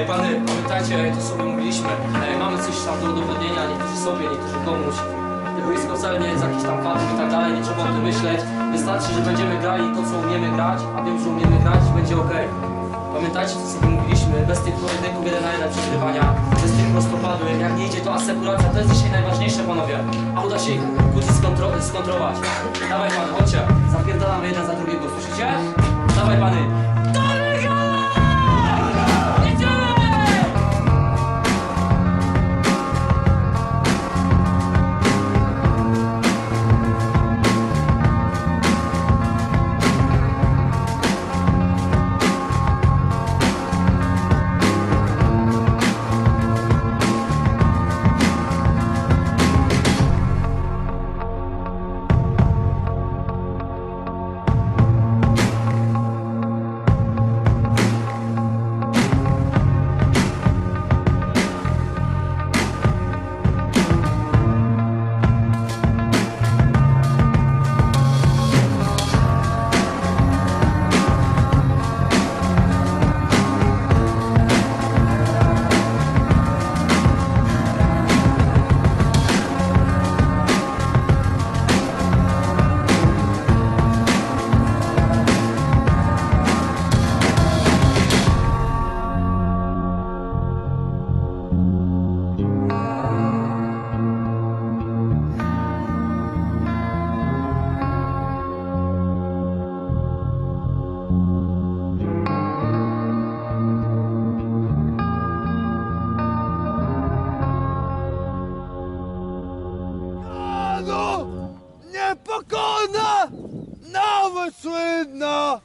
pamiętajcie, to sobie mówiliśmy, e, mamy coś tam do udowodnienia, niektórzy sobie, niektórzy komuś. Te boisko wcale nie jest jakiś tam patrz i tak dalej, nie trzeba o tym myśleć. Wystarczy, że będziemy grali to, co umiemy grać, a wiem, że umiemy grać będzie ok. Pamiętajcie, co sobie mówiliśmy, bez tych pojedynków 1 na 1 przegrywania, bez tych prostopadłych, jak nie idzie to asekuracja, to jest dzisiaj najważniejsze panowie. A uda się ich kłócić skontro- skontrolować. Dawaj pan, chodźcie, zapierdalamy jeden za drugiego, słyszycie? Dawaj pany. Roma suena,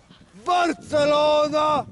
Barcelona,